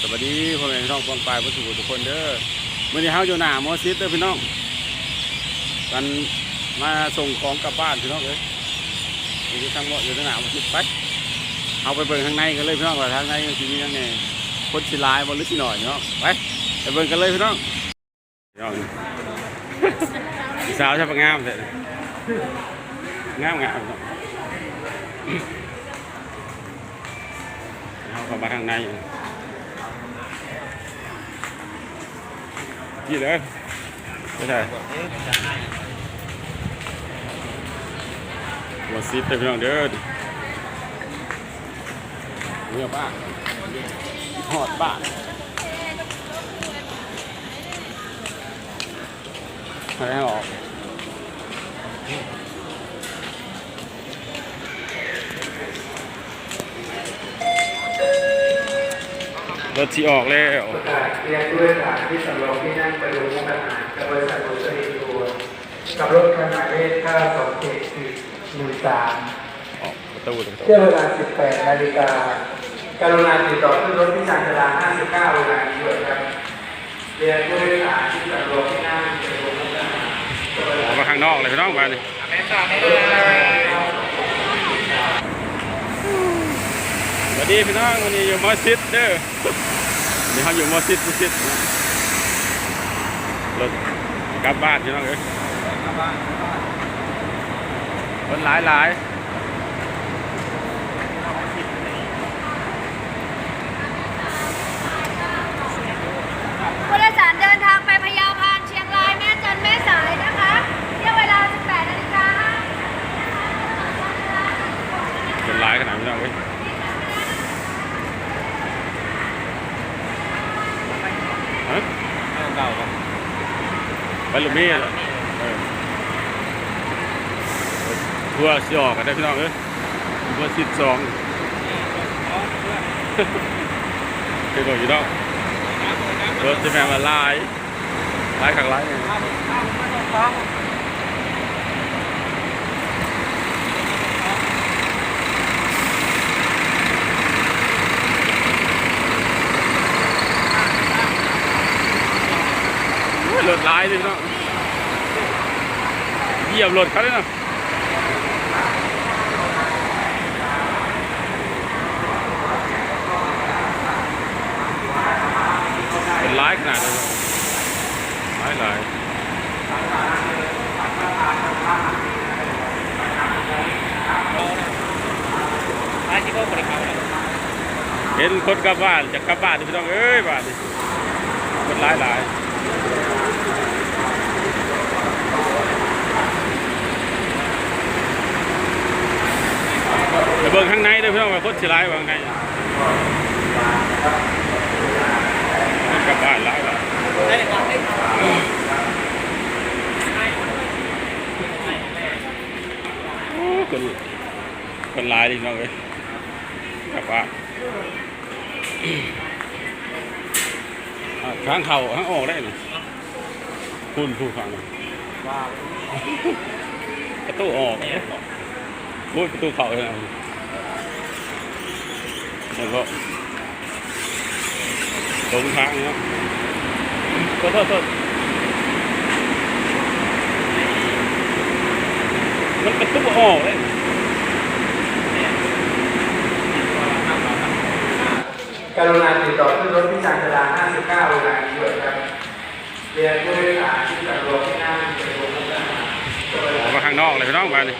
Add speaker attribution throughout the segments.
Speaker 1: สวัสดีพ่อแม่พี่น้องปองปลายวัตถุทุกคนเด้อมื่อนี้เฮาอยู่หน้ามอสิดเด้อพี่น้องกันมาส่งของกลับบ้านพี่น้องเลยอยู่ทางบ่อยู่ทางหน้ามอสิไปเอาไปเบิ่งข้างในกันเลยพี่น้องว่าทางในมันสิมียังไงคนสิลายบ่หรือสิหน่อยเนาะไปไปเบิ่งกันเลยพี่น้องพี่น้องสาวชอบงามเด้องามงามเนาะเอาเข้ามาข้างใน นี่เลยไม่ใช่หัวซิดเต็มยังเด้อเมื่อบ้างหอดบ้านให้ออก รถที่ออกแล้ว
Speaker 2: ประกาศเรียนผู้โดยสารที่สำรองที่นั่งประดูมุกอาหารกับบริษัทอุตสาหกรรมทัวร์กับรถคันหมายเลข927
Speaker 1: ออกประตูประตู
Speaker 2: 13เที่ยวเวลา18นาฬิกาการุณาติดต่อขึ้นรถที่ชานชาลา59เวลานี้ด้วยครับเรียนผู้โดยสารที่สำรองที่นั่งประดูมุกอาหารกับ
Speaker 1: ออกมาข้างนอกเลยพี่น้องมาดิสวัส ดีพี่น้องวันนี้อยู่มอสซิดเด้อวันนี้เขาอยู่มอสซิดมอสซิดนะรถกลับบ้านพี่น้องเอ้ยคนหลายหลาย
Speaker 3: ผู้โดยสารเดินทางไปพะเยาพานเชียงรายแม่จันทร์แม่สายนะคะเที่ยวเวลา 18นาฬิกา
Speaker 1: คนหลายขนาดพี่น้องเอ้ยฮะ
Speaker 4: เก่าครับ
Speaker 1: ไปลุมมี่เหรอเออทัวสออกกันได้พี่น้องเอ้ยทัวสิบสองเคยบอกอยู่ดอกรถจะแม่มาลายลายขังลายไงโอ้ยรถลายเลยเนาะ ยียบรถเขาเลยเนาะเป็นลายขนาดนั้นเนาะลายหลาย
Speaker 4: ไอ้ที่เขาบริการ
Speaker 1: เห็นคนกลับบ้านจะกลับบ้านนี่พี่น้องเอ้ยบ้านนี่คนหลายหลายไป เบิ่งข้างในเด้วยพี่น้องว่าคนสิหลายว่าข้างในคนกลับบ้านหลายหลาย
Speaker 4: ได้ครับได้
Speaker 1: โอ้คนคนหลายดิพี่น้องเอ้ยกลับบ้านอะข้างเข่าข้างออกได้หน่คุณผู้ฟังหน่อย
Speaker 4: ว้าว
Speaker 1: ประตูออกโอ้ยประตูเข่าเลยนะ แล้วก็ตรงทางเนี้ยโทษโทษโทษมันประตูออกเลย
Speaker 2: การุณาติดต่อขึ้นรถที่ชานชาลา59เวลานี้ด้วยครับเรียนผู้โดยสารที่สำรองที่นั่งประดูมุกอาหารกับบริ
Speaker 1: อ
Speaker 2: ษั
Speaker 1: อก
Speaker 2: ท
Speaker 1: มาข้างนอกเลยพี่น้องมาดิ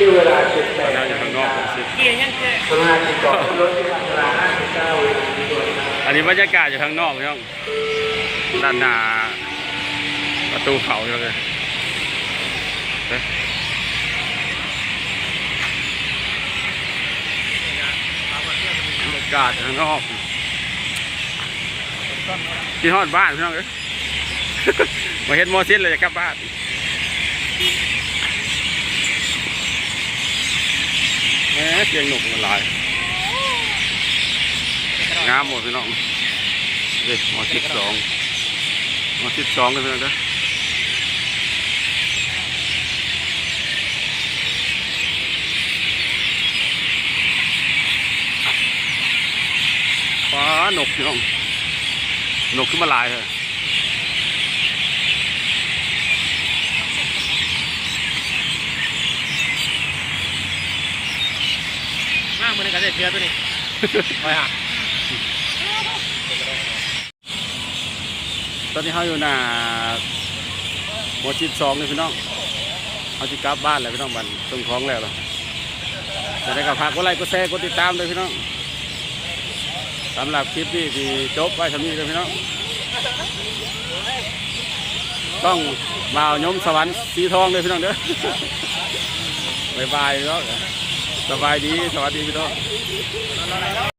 Speaker 4: แม่สาวไม่ได้
Speaker 2: ที่เวลา18
Speaker 1: เรา
Speaker 2: นา
Speaker 1: อยู่
Speaker 2: ฬิ
Speaker 1: ข้างนอก
Speaker 2: กา
Speaker 1: ผมสิ
Speaker 4: เกียร์ยังเจ๊
Speaker 2: กรุณาติดต่อขึ้นรถที่ชานชาลา59เวลานี้ด้วยครับ
Speaker 1: อันนี้บรรยากาศอยู่ข้างนอกพี่น้องด้านหน้าประตูเขาอยู่เลยเอ๊ะบรรยากาศอยู่ข้างนอกที่ฮอดบ้านพี่น้องเอ้ยมาเห็นมอสินเลยจะกลับบ้าน เสียงนกมันหลายงามหมดพี่น้องเด็กมาชิดสองมาชิดสองกันเลยนะฟ้าหนกพี่น้องนกขึ้นมาหลายเลย
Speaker 4: มามือนการเสียตัวนี้ไปฮะ
Speaker 1: ตอนนี้เขาอยู่หน้าหมอชิดสองเลยพี่น้องเขาจะกลับบ้านแล้วพี่น้องบันส่งของแล้วล่ะจะได้กับพากกดไลค์กดแชร์กดติดตามเลยพี่น้องสำหรับคลิปนี้ที่จบไว้ทำนี้เลยพี่น้องต้องมาเอายมสวรรค์สีทองเลยพี่น้องเด้อบายบายพี่น้อง สบายดี สวัสดีพี่น้อง